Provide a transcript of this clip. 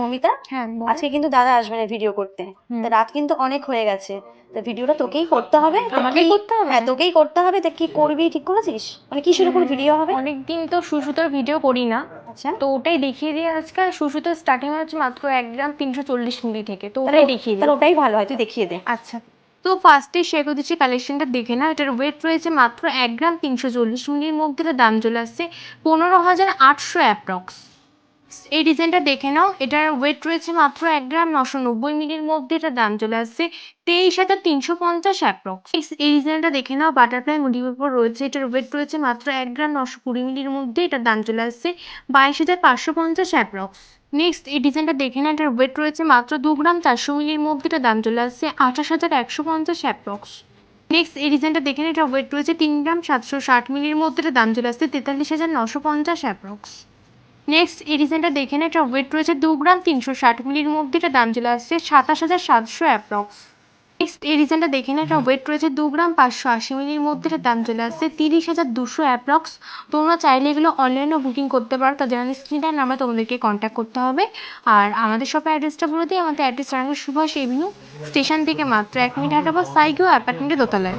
মমিতা হ্যাঁ আজকে কিন্তু দাদা আসবে না ভিডিও করতে। তা রাত কিন্তু অনেক হয়ে গেছে। তা ভিডিওটা তোকেই করতে হবে। আমাকেই করতে হবে? হ্যাঁ তোকেই করতে হবে। তা কি করবি ঠিক করেছিস? মানে কিসের উপর ভিডিও হবে? অনেকদিন তো সুসুতোর ভিডিও করি না। আচ্ছা। তো ওটাই দেখিয়ে দিয়ে আজকে সুসুতোর স্টার্টিং হচ্ছে মাত্র এক গ্রাম তিনশো চল্লিশ মিলি থেকে। তো ওটাই দেখিয়ে দিই ওটাই ভালো হয় তুই দেখিয়ে দে। আচ্ছা। তো ফার্স্টে শেয়ার করে দিচ্ছি কালেকশনটা দেখে না এটার ওয়েট রয়েছে মাত্র এক গ্রাম তিনশো চল্লিশ মিলির মধ্যে। দাম চলে আসছে পনেরো হাজার আটশো অ্যাপ্রক্স এই ডিজাইনটা দেখে নাও, এটার ওয়েট রয়েছে মাত্র এক গ্রাম নশো নব্বই মিলির মধ্যে এটা দাম চলে আসছে তেইশ হাজার তিনশো পঞ্চাশ অ্যাপ্রক্স এই ডিজাইনটা দেখে নাও বাটারফ্লাই মুডির উপর রয়েছে, এটার ওয়েট রয়েছে মাত্র এক গ্রাম নশো কুড়ি মিলির মধ্যে, এটার দাম চলে আসছে বাইশ হাজার পাঁচশো পঞ্চাশ অ্যাপ্রক্স নেক্সট এই ডিজাইনটা দেখে না এটার ওয়েট রয়েছে মাত্র দু গ্রাম চারশো মিলির মধ্যে এটা দাম চলে আসছে আঠাশ হাজার একশো পঞ্চাশ অ্যাপ্রক্স নেক্সট এই ডিজাইনটা দেখে না এটার ওয়েট রয়েছে তিন গ্রাম সাতশো ষাট মিলির মধ্যে এটা দাম চলে আসছে তেতাল্লিশ হাজার নশো পঞ্চাশ অ্যাপ্রক্স নেক্সট এই ডিজাইনটা দেখে না এটার ওয়েট রয়েছে দু গ্রাম তিনশো ষাট মিলির মধ্যে এটার দাম চলে আসছে সাতাশ হাজার সাতশো অ্যাপ্রক্স নেক্সট এই ডিজাইনটা দেখে না এটার ওয়েট রয়েছে দু গ্রাম পাঁচশো আশি মিলির মধ্যে এটার দাম চলে আসছে তিরিশ হাজার দুশো অ্যাপ্রক্স তোমরা চাইলে এগুলো অনলাইনেও বুকিং করতে পারো তাদের স্ক্রিনটার নাম্বার তোমাদেরকে কন্ট্যাক্ট করতে হবে। আর আমাদের শপের অ্যাড্রেসটা বলে দিই আমাদের address Ranaghat Subhash avenue station থেকে মাত্র এক মিনিট হাঁটাবো সাইগো অ্যাপার্টমেন্টে দোতলায়।